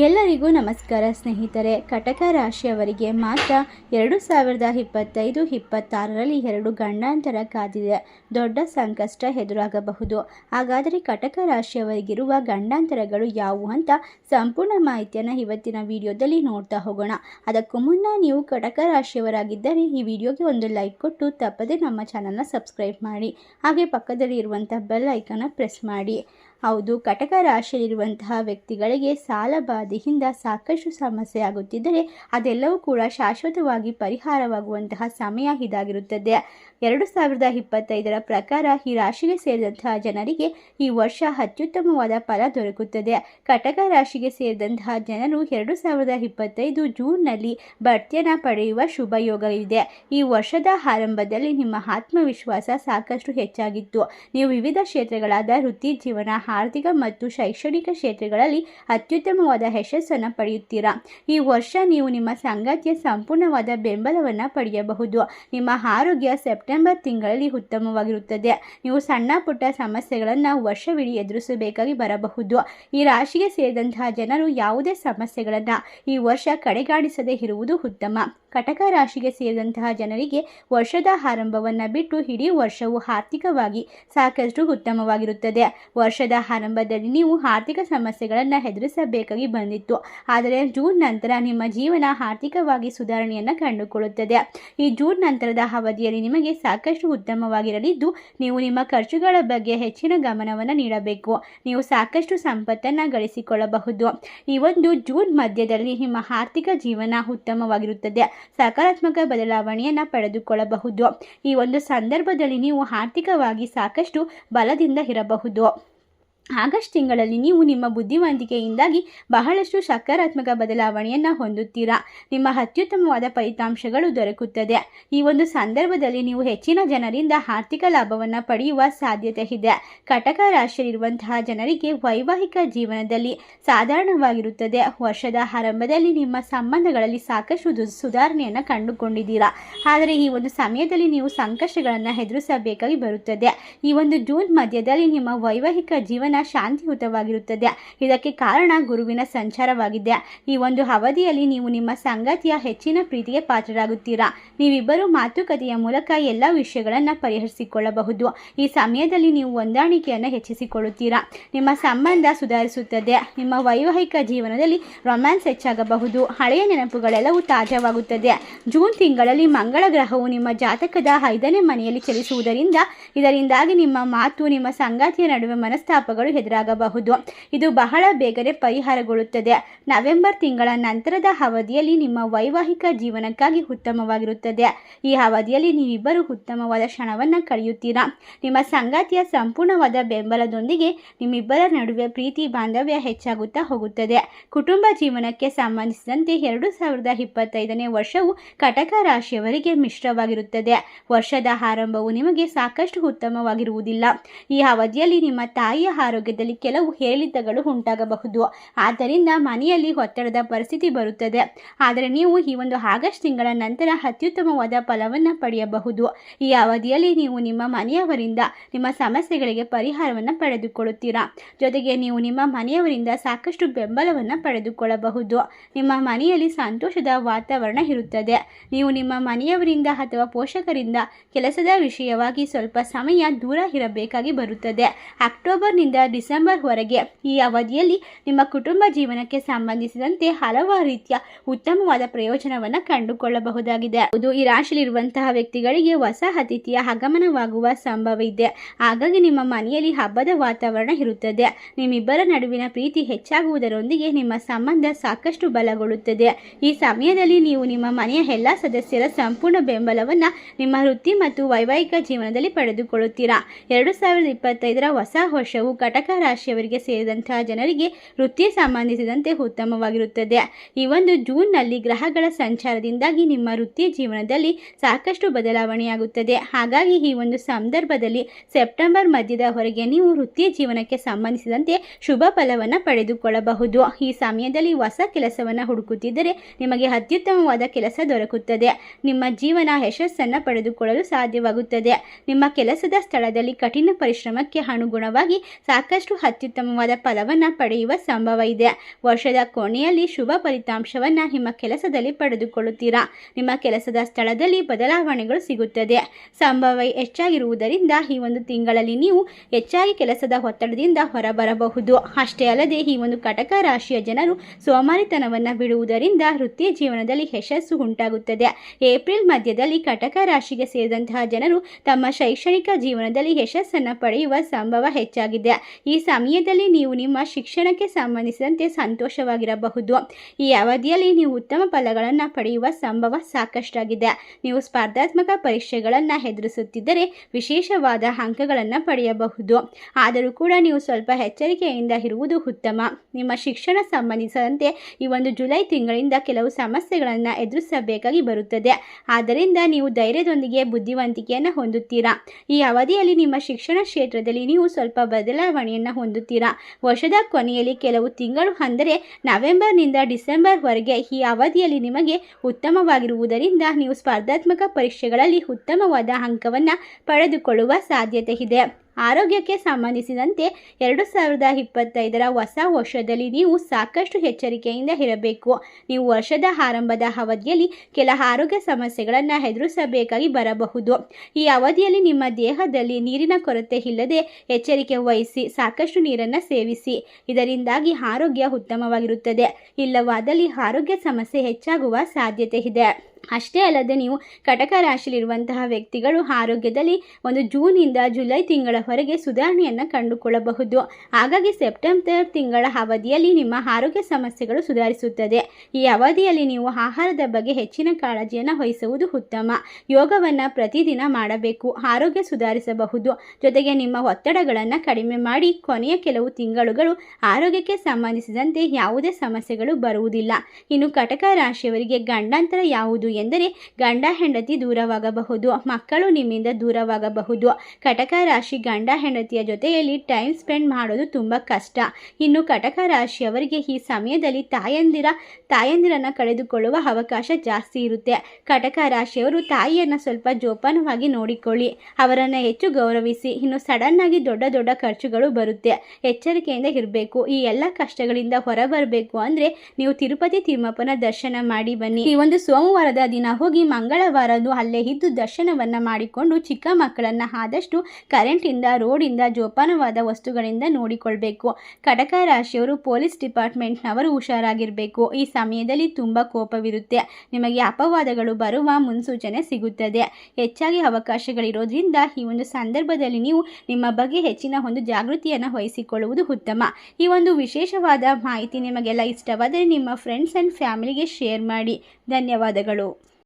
ಎಲ್ಲರಿಗೂ ನಮಸ್ಕಾರ ಸ್ನೇಹಿತರೆ. ಕಟಕ ರಾಶಿಯವರಿಗೆ ಮಾತ್ರ ಎರಡು ಸಾವಿರದ ಇಪ್ಪತ್ತೈದು, ಇಪ್ಪತ್ತಾರರಲ್ಲಿ ಎರಡು ಗಂಡಾಂತರ ಕಾದಿದೆ. ದೊಡ್ಡ ಸಂಕಷ್ಟ ಎದುರಾಗಬಹುದು. ಹಾಗಾದರೆ ಕಟಕ ರಾಶಿಯವರಿಗಿರುವ ಗಂಡಾಂತರಗಳು ಯಾವುವು ಅಂತ ಸಂಪೂರ್ಣ ಮಾಹಿತಿಯನ್ನು ಇವತ್ತಿನ ವಿಡಿಯೋದಲ್ಲಿ ನೋಡ್ತಾ ಹೋಗೋಣ. ಅದಕ್ಕೂ ಮುನ್ನ ನೀವು ಕಟಕ ರಾಶಿಯವರಾಗಿದ್ದರೆ ಈ ವಿಡಿಯೋಗೆ ಒಂದು ಲೈಕ್ ಕೊಟ್ಟು ತಪ್ಪದೆ ನಮ್ಮ ಚಾನಲ್ನ ಸಬ್ಸ್ಕ್ರೈಬ್ ಮಾಡಿ. ಹಾಗೆ ಪಕ್ಕದಲ್ಲಿ ಇರುವಂಥ ಬೆಲ್ ಐಕನ್ನ ಪ್ರೆಸ್ ಮಾಡಿ. ಹೌದು, ಕಟಕ ರಾಶಿಯಲ್ಲಿರುವಂತಹ ವ್ಯಕ್ತಿಗಳಿಗೆ ಸಾಲ ಬಾಧೆಯಿಂದ ಸಾಕಷ್ಟು ಸಮಸ್ಯೆ ಆಗುತ್ತಿದ್ದರೆ ಅದೆಲ್ಲವೂ ಕೂಡ ಶಾಶ್ವತವಾಗಿ ಪರಿಹಾರವಾಗುವಂತಹ ಸಮಯ ಇದಾಗಿರುತ್ತದೆ. ಎರಡು ಸಾವಿರದ ಇಪ್ಪತ್ತೈದರ ಪ್ರಕಾರ ಈ ರಾಶಿಗೆ ಸೇರಿದಂತಹ ಜನರಿಗೆ ಈ ವರ್ಷ ಅತ್ಯುತ್ತಮವಾದ ಫಲ ದೊರಕುತ್ತದೆ. ಕಟಕ ರಾಶಿಗೆ ಸೇರಿದಂತಹ ಜನರು ಎರಡು ಸಾವಿರದ ಇಪ್ಪತ್ತೈದು ಜೂನ್ನಲ್ಲಿ ಬಡ್ತಿಯನ್ನು ಪಡೆಯುವ ಶುಭ ಯೋಗವಿದೆ. ಈ ವರ್ಷದ ಆರಂಭದಲ್ಲಿ ನಿಮ್ಮ ಆತ್ಮವಿಶ್ವಾಸ ಸಾಕಷ್ಟು ಹೆಚ್ಚಾಗಿತ್ತು. ನೀವು ವಿವಿಧ ಕ್ಷೇತ್ರಗಳಾದ ವೃತ್ತಿ, ಜೀವನ ಆರ್ಥಿಕ ಮತ್ತು ಶೈಕ್ಷಣಿಕ ಕ್ಷೇತ್ರಗಳಲ್ಲಿ ಅತ್ಯುತ್ತಮವಾದ ಯಶಸ್ಸನ್ನು ಪಡೆಯುತ್ತೀರಾ? ಈ ವರ್ಷ ನೀವು ನಿಮ್ಮ ಸಂಗಾತಿಯ ಸಂಪೂರ್ಣವಾದ ಬೆಂಬಲವನ್ನು ಪಡೆಯಬಹುದು. ನಿಮ್ಮ ಆರೋಗ್ಯ ಸೆಪ್ಟೆಂಬರ್ ತಿಂಗಳಲ್ಲಿ ಉತ್ತಮವಾಗಿರುತ್ತದೆ. ನೀವು ಸಣ್ಣ ಪುಟ್ಟ ಸಮಸ್ಯೆಗಳನ್ನು ವರ್ಷವಿಡೀ ಎದುರಿಸಬೇಕಾಗಿ ಬರಬಹುದು. ಈ ರಾಶಿಗೆ ಸೇರಿದಂತಹ ಜನರು ಯಾವುದೇ ಸಮಸ್ಯೆಗಳನ್ನು ಈ ವರ್ಷ ಕಡೆಗಾಣಿಸದೇ ಇರುವುದು ಉತ್ತಮ. ಕಟಕ ರಾಶಿಗೆ ಸೇರಿದಂತಹ ಜನರಿಗೆ ವರ್ಷದ ಆರಂಭವನ್ನು ಬಿಟ್ಟು ಇಡೀ ವರ್ಷವು ಆರ್ಥಿಕವಾಗಿ ಸಾಕಷ್ಟು ಉತ್ತಮವಾಗಿರುತ್ತದೆ. ವರ್ಷದ ಆರಂಭದಲ್ಲಿ ನೀವು ಆರ್ಥಿಕ ಸಮಸ್ಯೆಗಳನ್ನು ಎದುರಿಸಬೇಕಾಗಿ ಬಂದಿತ್ತು. ಆದರೆ ಜೂನ್ ನಂತರ ನಿಮ್ಮ ಜೀವನ ಆರ್ಥಿಕವಾಗಿ ಸುಧಾರಣೆಯನ್ನು ಕಂಡುಕೊಳ್ಳುತ್ತದೆ. ಈ ಜೂನ್ ನಂತರದ ಅವಧಿಯಲ್ಲಿ ನಿಮಗೆ ಸಾಕಷ್ಟು ಉತ್ತಮವಾಗಿರಲಿದ್ದು, ನೀವು ನಿಮ್ಮ ಖರ್ಚುಗಳ ಬಗ್ಗೆ ಹೆಚ್ಚಿನ ಗಮನವನ್ನು ನೀಡಬೇಕು. ನೀವು ಸಾಕಷ್ಟು ಸಂಪತ್ತನ್ನು ಗಳಿಸಿಕೊಳ್ಳಬಹುದು. ಈ ಒಂದು ಜೂನ್ ಮಧ್ಯದಲ್ಲಿ ನಿಮ್ಮ ಆರ್ಥಿಕ ಜೀವನ ಉತ್ತಮವಾಗಿರುತ್ತದೆ. ಸಕಾರಾತ್ಮಕ ಬದಲಾವಣೆಯನ್ನು ಪಡೆದುಕೊಳ್ಳಬಹುದು. ಈ ಒಂದು ಸಂದರ್ಭದಲ್ಲಿ ನೀವು ಆರ್ಥಿಕವಾಗಿ ಸಾಕಷ್ಟು ಬಲದಿಂದ ಇರಬಹುದು. ಆಗಸ್ಟ್ ತಿಂಗಳಲ್ಲಿ ನೀವು ನಿಮ್ಮ ಬುದ್ಧಿವಂತಿಕೆಯಿಂದಾಗಿ ಬಹಳಷ್ಟು ಸಕಾರಾತ್ಮಕ ಬದಲಾವಣೆಯನ್ನು ಹೊಂದುತ್ತೀರಾ? ನಿಮ್ಮ ಅತ್ಯುತ್ತಮವಾದ ಫಲಿತಾಂಶಗಳು ದೊರಕುತ್ತದೆ. ಈ ಒಂದು ಸಂದರ್ಭದಲ್ಲಿ ನೀವು ಹೆಚ್ಚಿನ ಜನರಿಂದ ಆರ್ಥಿಕ ಲಾಭವನ್ನು ಪಡೆಯುವ ಸಾಧ್ಯತೆ ಇದೆ. ಕಟಕ ರಾಶಿಯಲ್ಲಿರುವಂತಹ ಜನರಿಗೆ ವೈವಾಹಿಕ ಜೀವನದಲ್ಲಿ ಸಾಧಾರಣವಾಗಿರುತ್ತದೆ. ವರ್ಷದ ಆರಂಭದಲ್ಲಿ ನಿಮ್ಮ ಸಂಬಂಧಗಳಲ್ಲಿ ಸಾಕಷ್ಟು ಸುಧಾರಣೆಯನ್ನು ಕಂಡುಕೊಂಡಿದ್ದೀರಾ? ಆದರೆ ಈ ಒಂದು ಸಮಯದಲ್ಲಿ ನೀವು ಸಂಕಷ್ಟಗಳನ್ನು ಎದುರಿಸಬೇಕಾಗಿ ಬರುತ್ತದೆ. ಈ ಒಂದು ಜೂನ್ ಮಧ್ಯದಲ್ಲಿ ನಿಮ್ಮ ವೈವಾಹಿಕ ಜೀವನ ಶಾಂತಿಯುತವಾಗಿರುತ್ತದೆ. ಇದಕ್ಕೆ ಕಾರಣ ಗುರುವಿನ ಸಂಚಾರವಾಗಿದೆ. ಈ ಒಂದು ಅವಧಿಯಲ್ಲಿ ನೀವು ನಿಮ್ಮ ಸಂಗತಿಯ ಹೆಚ್ಚಿನ ಪ್ರೀತಿಗೆ ಪಾತ್ರರಾಗುತ್ತೀರಾ? ನೀವಿಬ್ಬರು ಮಾತುಕತೆಯ ಮೂಲಕ ಎಲ್ಲ ವಿಷಯಗಳನ್ನು ಪರಿಹರಿಸಿಕೊಳ್ಳಬಹುದು. ಈ ಸಮಯದಲ್ಲಿ ನೀವು ಹೊಂದಾಣಿಕೆಯನ್ನು ಹೆಚ್ಚಿಸಿಕೊಳ್ಳುತ್ತೀರಾ? ನಿಮ್ಮ ಸಂಬಂಧ ಸುಧಾರಿಸುತ್ತದೆ. ನಿಮ್ಮ ವೈವಾಹಿಕ ಜೀವನದಲ್ಲಿ ರೊಮ್ಯಾನ್ಸ್ ಹೆಚ್ಚಾಗಬಹುದು. ಹಳೆಯ ನೆನಪುಗಳೆಲ್ಲವೂ ತಾಜಾವಾಗುತ್ತದೆ. ಜೂನ್ ತಿಂಗಳಲ್ಲಿ ಮಂಗಳ ಗ್ರಹವು ನಿಮ್ಮ ಜಾತಕದ ಐದನೇ ಮನೆಯಲ್ಲಿ ಚಲಿಸುವುದರಿಂದ, ಇದರಿಂದಾಗಿ ನಿಮ್ಮ ಮಾತು, ನಿಮ್ಮ ಸಂಗಾತಿಯ ನಡುವೆ ಮನಸ್ತಾಪಗಳು ಎದುರಾಗಬಹುದು. ಇದು ಬಹಳ ಬೇಗನೆ ಪರಿಹಾರಗೊಳ್ಳುತ್ತದೆ. ನವೆಂಬರ್ ತಿಂಗಳ ನಂತರದ ಅವಧಿಯಲ್ಲಿ ನಿಮ್ಮ ವೈವಾಹಿಕ ಜೀವನಕ್ಕಾಗಿ ಉತ್ತಮವಾಗಿರುತ್ತದೆ. ಈ ಅವಧಿಯಲ್ಲಿ ನೀವಿಬ್ಬರು ಉತ್ತಮವಾದ ಕ್ಷಣವನ್ನು ಕಳೆಯುತ್ತೀರಾ? ನಿಮ್ಮ ಸಂಗಾತಿಯ ಸಂಪೂರ್ಣವಾದ ಬೆಂಬಲದೊಂದಿಗೆ ನಿಮ್ಮಿಬ್ಬರ ನಡುವೆ ಪ್ರೀತಿ ಬಾಂಧವ್ಯ ಹೆಚ್ಚಾಗುತ್ತಾ ಹೋಗುತ್ತದೆ. ಕುಟುಂಬ ಜೀವನಕ್ಕೆ ಸಂಬಂಧಿಸಿದಂತೆ ಎರಡು ಸಾವಿರದ ಇಪ್ಪತ್ತೈದನೇ ವರ್ಷವು ಕಟಕ ರಾಶಿಯವರಿಗೆ ಮಿಶ್ರವಾಗಿರುತ್ತದೆ. ವರ್ಷದ ಆರಂಭವು ನಿಮಗೆ ಸಾಕಷ್ಟು ಉತ್ತಮವಾಗಿರುವುದಿಲ್ಲ. ಈ ಅವಧಿಯಲ್ಲಿ ನಿಮ್ಮ ತಾಯಿಯ ಆರೋಗ್ಯದಲ್ಲಿ ಕೆಲವು ಏರಿಳಿತಗಳು ಉಂಟಾಗಬಹುದು. ಆದ್ದರಿಂದ ಮನೆಯಲ್ಲಿ ಒತ್ತಡದ ಪರಿಸ್ಥಿತಿ ಬರುತ್ತದೆ. ಆದರೆ ನೀವು ಈ ಒಂದು ಆಗಸ್ಟ್ ತಿಂಗಳ ನಂತರ ಅತ್ಯುತ್ತಮವಾದ ಫಲವನ್ನು ಪಡೆಯಬಹುದು. ಈ ಅವಧಿಯಲ್ಲಿ ನೀವು ನಿಮ್ಮ ಮನೆಯವರಿಂದ ನಿಮ್ಮ ಸಮಸ್ಯೆಗಳಿಗೆ ಪರಿಹಾರವನ್ನು ಪಡೆದುಕೊಳ್ಳುತ್ತೀರಾ? ಜೊತೆಗೆ ನೀವು ನಿಮ್ಮ ಮನೆಯವರಿಂದ ಸಾಕಷ್ಟು ಬೆಂಬಲವನ್ನು ಪಡೆದುಕೊಳ್ಳಬಹುದು. ನಿಮ್ಮ ಮನೆಯಲ್ಲಿ ಸಂತೋಷದ ವಾತಾವರಣ ಇರುತ್ತದೆ. ನೀವು ನಿಮ್ಮ ಮನೆಯವರಿಂದ ಅಥವಾ ಪೋಷಕರಿಂದ ಕೆಲಸದ ವಿಷಯವಾಗಿ ಸ್ವಲ್ಪ ಸಮಯ ದೂರ ಇರಬೇಕಾಗಿ ಬರುತ್ತದೆ. ಅಕ್ಟೋಬರ್ನಿಂದ ಡಿಸೆಂಬರ್ವರೆಗೆ ಈ ಅವಧಿಯಲ್ಲಿ ನಿಮ್ಮ ಕುಟುಂಬ ಜೀವನಕ್ಕೆ ಸಂಬಂಧಿಸಿದಂತೆ ಹಲವಾರು ರೀತಿಯ ಉತ್ತಮವಾದ ಪ್ರಯೋಜನವನ್ನು ಕಂಡುಕೊಳ್ಳಬಹುದಾಗಿದೆ. ಇದು ಈ ರಾಶಿಯಲ್ಲಿರುವಂತಹ ವ್ಯಕ್ತಿಗಳಿಗೆ ಹೊಸ ಅತಿಥಿಯ ಆಗಮನವಾಗುವ ಸಂಭವ ಇದೆ. ಹಾಗಾಗಿ ನಿಮ್ಮ ಮನೆಯಲ್ಲಿ ಹಬ್ಬದ ವಾತಾವರಣ ಇರುತ್ತದೆ. ನಿಮ್ಮಿಬ್ಬರ ನಡುವಿನ ಪ್ರೀತಿ ಹೆಚ್ಚಾಗುವುದರೊಂದಿಗೆ ನಿಮ್ಮ ಸಂಬಂಧ ಸಾಕಷ್ಟು ಬಲಗೊಳ್ಳುತ್ತದೆ. ಈ ಸಮಯದಲ್ಲಿ ನೀವು ನಿಮ್ಮ ಮನೆಯ ಎಲ್ಲ ಸದಸ್ಯರ ಸಂಪೂರ್ಣ ಬೆಂಬಲವನ್ನು ನಿಮ್ಮ ವೃತ್ತಿ ಮತ್ತು ವೈವಾಹಿಕ ಜೀವನದಲ್ಲಿ ಪಡೆದುಕೊಳ್ಳುತ್ತೀರಾ? ಎರಡು ಸಾವಿರದ ಇಪ್ಪತ್ತೈದರ ಹೊಸ ವರ್ಷವು ಕಟಕ ರಾಶಿಯವರಿಗೆ ಸೇರಿದಂತಹ ಜನರಿಗೆ ವೃತ್ತಿ ಸಂಬಂಧಿಸಿದಂತೆ ಉತ್ತಮವಾಗಿರುತ್ತದೆ. ಈ ಒಂದು ಜೂನ್ನಲ್ಲಿ ಗ್ರಹಗಳ ಸಂಚಾರದಿಂದಾಗಿ ನಿಮ್ಮ ವೃತ್ತಿ ಜೀವನದಲ್ಲಿ ಸಾಕಷ್ಟು ಬದಲಾವಣೆಯಾಗುತ್ತದೆ. ಹಾಗಾಗಿ ಈ ಒಂದು ಸಂದರ್ಭದಲ್ಲಿ ಸೆಪ್ಟೆಂಬರ್ ಮಧ್ಯದ ಹೊರಗೆ ನೀವು ವೃತ್ತಿ ಜೀವನಕ್ಕೆ ಸಂಬಂಧಿಸಿದಂತೆ ಶುಭ ಫಲವನ್ನು ಪಡೆದುಕೊಳ್ಳಬಹುದು. ಈ ಸಮಯದಲ್ಲಿ ಹೊಸ ಕೆಲಸವನ್ನು ಹುಡುಕುತ್ತಿದ್ದರೆ ನಿಮಗೆ ಅತ್ಯುತ್ತಮವಾದ ಕೆಲಸ ದೊರಕುತ್ತದೆ. ನಿಮ್ಮ ಜೀವನ ಯಶಸ್ಸನ್ನು ಪಡೆದುಕೊಳ್ಳಲು ಸಾಧ್ಯವಾಗುತ್ತದೆ. ನಿಮ್ಮ ಕೆಲಸದ ಸ್ಥಳದಲ್ಲಿ ಕಠಿಣ ಪರಿಶ್ರಮಕ್ಕೆ ಅನುಗುಣವಾಗಿ ಸಾಕಷ್ಟು ಸಾಕಷ್ಟು ಅತ್ಯುತ್ತಮವಾದ ಫಲವನ್ನು ಪಡೆಯುವ ಸಂಭವ ಇದೆ. ವರ್ಷದ ಕೊನೆಯಲ್ಲಿ ಶುಭ ಫಲಿತಾಂಶವನ್ನು ನಿಮ್ಮ ಕೆಲಸದಲ್ಲಿ ಪಡೆದುಕೊಳ್ಳುತ್ತೀರಾ? ನಿಮ್ಮ ಕೆಲಸದ ಸ್ಥಳದಲ್ಲಿ ಬದಲಾವಣೆಗಳು ಸಿಗುತ್ತದೆ. ಸಂಭವ ಹೆಚ್ಚಾಗಿರುವುದರಿಂದ ಈ ಒಂದು ತಿಂಗಳಲ್ಲಿ ನೀವು ಹೆಚ್ಚಾಗಿ ಕೆಲಸದ ಒತ್ತಡದಿಂದ ಹೊರಬರಬಹುದು. ಅಷ್ಟೇ ಅಲ್ಲದೆ ಈ ಒಂದು ಕಟಕ ರಾಶಿಯ ಜನರು ಸೋಮಾರಿತನವನ್ನು ಬಿಡುವುದರಿಂದ ವೃತ್ತಿ ಜೀವನದಲ್ಲಿ ಯಶಸ್ಸು ಉಂಟಾಗುತ್ತದೆ. ಏಪ್ರಿಲ್ ಮಧ್ಯದಲ್ಲಿ ಕಟಕ ರಾಶಿಗೆ ಸೇರಿದಂತಹ ಜನರು ತಮ್ಮ ಶೈಕ್ಷಣಿಕ ಜೀವನದಲ್ಲಿ ಯಶಸ್ಸನ್ನು ಪಡೆಯುವ ಸಂಭವ ಹೆಚ್ಚಾಗಿದೆ. ಈ ಸಮಯದಲ್ಲಿ ನೀವು ನಿಮ್ಮ ಶಿಕ್ಷಣಕ್ಕೆ ಸಂಬಂಧಿಸಿದಂತೆ ಸಂತೋಷವಾಗಿರಬಹುದು. ಈ ಅವಧಿಯಲ್ಲಿ ನೀವು ಉತ್ತಮ ಫಲಗಳನ್ನು ಪಡೆಯುವ ಸಂಭವ ಸಾಕಷ್ಟಾಗಿದೆ. ನೀವು ಸ್ಪರ್ಧಾತ್ಮಕ ಪರೀಕ್ಷೆಗಳನ್ನು ಎದುರಿಸುತ್ತಿದ್ದರೆ ವಿಶೇಷವಾದ ಅಂಕಗಳನ್ನು ಪಡೆಯಬಹುದು. ಆದರೂ ಕೂಡ ನೀವು ಸ್ವಲ್ಪ ಎಚ್ಚರಿಕೆಯಿಂದ ಇರುವುದು ಉತ್ತಮ. ನಿಮ್ಮ ಶಿಕ್ಷಣ ಸಂಬಂಧಿಸಿದಂತೆ ಈ ಒಂದು ಜುಲೈ ತಿಂಗಳಿಂದ ಕೆಲವು ಸಮಸ್ಯೆಗಳನ್ನು ಎದುರಿಸಬೇಕಾಗಿ ಬರುತ್ತದೆ. ಆದ್ದರಿಂದ ನೀವು ಧೈರ್ಯದೊಂದಿಗೆ ಬುದ್ಧಿವಂತಿಕೆಯನ್ನು ಹೊಂದುತ್ತೀರಾ? ಈ ಅವಧಿಯಲ್ಲಿ ನಿಮ್ಮ ಶಿಕ್ಷಣ ಕ್ಷೇತ್ರದಲ್ಲಿ ನೀವು ಸ್ವಲ್ಪ ಬದಲಾವಣೆಯನ್ನು ಹೊಂದುತ್ತೀರಾ? ವರ್ಷದ ಕೊನೆಯಲ್ಲಿ ಕೆಲವು ತಿಂಗಳು ಅಂದರೆ ನವೆಂಬರ್ನಿಂದ ಡಿಸೆಂಬರ್ವರೆಗೆ ಈ ಅವಧಿಯಲ್ಲಿ ನಿಮಗೆ ಉತ್ತಮವಾಗಿರುವುದರಿಂದ ನೀವು ಸ್ಪರ್ಧಾತ್ಮಕ ಪರೀಕ್ಷೆಗಳಲ್ಲಿ ಉತ್ತಮವಾದ ಅಂಕವನ್ನು ಪಡೆದುಕೊಳ್ಳುವ ಸಾಧ್ಯತೆ ಇದೆ. ಆರೋಗ್ಯಕ್ಕೆ ಸಂಬಂಧಿಸಿದಂತೆ ಎರಡು ಸಾವಿರದ ಇಪ್ಪತ್ತೈದರ ಹೊಸ ವರ್ಷದಲ್ಲಿ ನೀವು ಸಾಕಷ್ಟು ಎಚ್ಚರಿಕೆಯಿಂದ ಇರಬೇಕು. ನೀವು ವರ್ಷದ ಆರಂಭದ ಅವಧಿಯಲ್ಲಿ ಕೆಲ ಆರೋಗ್ಯ ಸಮಸ್ಯೆಗಳನ್ನು ಎದುರಿಸಬೇಕಾಗಿ ಬರಬಹುದು. ಈ ಅವಧಿಯಲ್ಲಿ ನಿಮ್ಮ ದೇಹದಲ್ಲಿ ನೀರಿನ ಕೊರತೆ ಇಲ್ಲದೆ ಎಚ್ಚರಿಕೆ ವಹಿಸಿ ಸಾಕಷ್ಟು ನೀರನ್ನು ಸೇವಿಸಿ. ಇದರಿಂದಾಗಿ ಆರೋಗ್ಯ ಉತ್ತಮವಾಗಿರುತ್ತದೆ. ಇಲ್ಲವಾದಲ್ಲಿ ಆರೋಗ್ಯ ಸಮಸ್ಯೆ ಹೆಚ್ಚಾಗುವ ಸಾಧ್ಯತೆ ಇದೆ. ಅಷ್ಟೇ ಅಲ್ಲದೆ ನೀವು ಕಟಕ ರಾಶಿಯಲ್ಲಿರುವಂತಹ ವ್ಯಕ್ತಿಗಳು ಆರೋಗ್ಯದಲ್ಲಿ ಒಂದು ಜೂನಿಂದ ಜುಲೈ ತಿಂಗಳವರೆಗೆ ಸುಧಾರಣೆಯನ್ನು ಕಂಡುಕೊಳ್ಳಬಹುದು. ಹಾಗಾಗಿ ಸೆಪ್ಟೆಂಬರ್ ತಿಂಗಳ ಅವಧಿಯಲ್ಲಿ ನಿಮ್ಮ ಆರೋಗ್ಯ ಸಮಸ್ಯೆಗಳು ಸುಧಾರಿಸುತ್ತದೆ. ಈ ಅವಧಿಯಲ್ಲಿ ನೀವು ಆಹಾರದ ಬಗ್ಗೆ ಹೆಚ್ಚಿನ ಕಾಳಜಿಯನ್ನು ವಹಿಸುವುದು ಉತ್ತಮ. ಯೋಗವನ್ನು ಪ್ರತಿದಿನ ಮಾಡಬೇಕು. ಆರೋಗ್ಯ ಸುಧಾರಿಸಬಹುದು. ಜೊತೆಗೆ ನಿಮ್ಮ ಒತ್ತಡಗಳನ್ನು ಕಡಿಮೆ ಮಾಡಿ ಕೊನೆಯ ಕೆಲವು ತಿಂಗಳುಗಳು ಆರೋಗ್ಯಕ್ಕೆ ಸಂಬಂಧಿಸಿದಂತೆ ಯಾವುದೇ ಸಮಸ್ಯೆಗಳು ಬರುವುದಿಲ್ಲ. ಇನ್ನು ಕಟಕ ರಾಶಿಯವರಿಗೆ ಗಂಡಾಂತರ ಯಾವುದು? ಎಂದರೆ ಗಂಡ ಹೆಂಡತಿ ದೂರವಾಗಬಹುದು, ಮಕ್ಕಳು ನಿಮ್ಮಿಂದ ದೂರವಾಗಬಹುದು. ಕಟಕ ರಾಶಿ ಗಂಡ ಹೆಂಡತಿಯ ಜೊತೆಯಲ್ಲಿ ಟೈಮ್ ಸ್ಪೆಂಡ್ ಮಾಡೋದು ತುಂಬ ಕಷ್ಟ. ಇನ್ನು ಕಟಕ ರಾಶಿಯವರಿಗೆ ಈ ಸಮಯದಲ್ಲಿ ತಾಯಂದಿರ, ತಾಯಂದಿರನ್ನು ಕಳೆದುಕೊಳ್ಳುವ ಅವಕಾಶ ಜಾಸ್ತಿ ಇರುತ್ತೆ. ಕಟಕ ರಾಶಿಯವರು ತಾಯಿಯನ್ನು ಸ್ವಲ್ಪ ಜೋಪಾನವಾಗಿ ನೋಡಿಕೊಳ್ಳಿ. ಅವರನ್ನು ಹೆಚ್ಚು ಗೌರವಿಸಿ. ಇನ್ನು ಸಡನ್ನಾಗಿ ದೊಡ್ಡ ದೊಡ್ಡ ಖರ್ಚುಗಳು ಬರುತ್ತೆ. ಎಚ್ಚರಿಕೆಯಿಂದ ಇರಬೇಕು. ಈ ಎಲ್ಲ ಕಷ್ಟಗಳಿಂದ ಹೊರಬರಬೇಕು ಅಂದರೆ ನೀವು ತಿರುಪತಿ ತಿಮ್ಮಪ್ಪನ ದರ್ಶನ ಮಾಡಿ ಬನ್ನಿ. ಈ ಒಂದು ಸೋಮವಾರದ ದಿನ ಹೋಗಿ ಮಂಗಳವಾರದ್ದು ಅಲ್ಲೇ ಇದ್ದು ದರ್ಶನವನ್ನು ಮಾಡಿಕೊಂಡು ಚಿಕ್ಕ ಮಕ್ಕಳನ್ನು ಆದಷ್ಟು ಕರೆಂಟಿಂದ ರೋಡಿಂದ, ಜೋಪಾನವಾದ ವಸ್ತುಗಳಿಂದ ನೋಡಿಕೊಳ್ಬೇಕು. ಕಟಕ ರಾಶಿಯವರು ಪೊಲೀಸ್ ಡಿಪಾರ್ಟ್ಮೆಂಟ್ನವರು ಹುಷಾರಾಗಿರಬೇಕು. ಈ ಸಮಯದಲ್ಲಿ ತುಂಬ ಕೋಪವಿರುತ್ತೆ. ನಿಮಗೆ ಅಪವಾದಗಳು ಬರುವ ಮುನ್ಸೂಚನೆ ಸಿಗುತ್ತದೆ. ಹೆಚ್ಚಾಗಿ ಅವಕಾಶಗಳಿರೋದ್ರಿಂದ ಈ ಒಂದು ಸಂದರ್ಭದಲ್ಲಿ ನೀವು ನಿಮ್ಮ ಬಗ್ಗೆ ಹೆಚ್ಚಿನ ಒಂದು ಜಾಗೃತಿಯನ್ನು ವಹಿಸಿಕೊಳ್ಳುವುದು ಉತ್ತಮ. ಈ ಒಂದು ವಿಶೇಷವಾದ ಮಾಹಿತಿ ನಿಮಗೆಲ್ಲ ಇಷ್ಟವಾದರೆ ನಿಮ್ಮ ಫ್ರೆಂಡ್ಸ್ ಆ್ಯಂಡ್ ಫ್ಯಾಮಿಲಿಗೆ ಶೇರ್ ಮಾಡಿ. ಧನ್ಯವಾದಗಳು.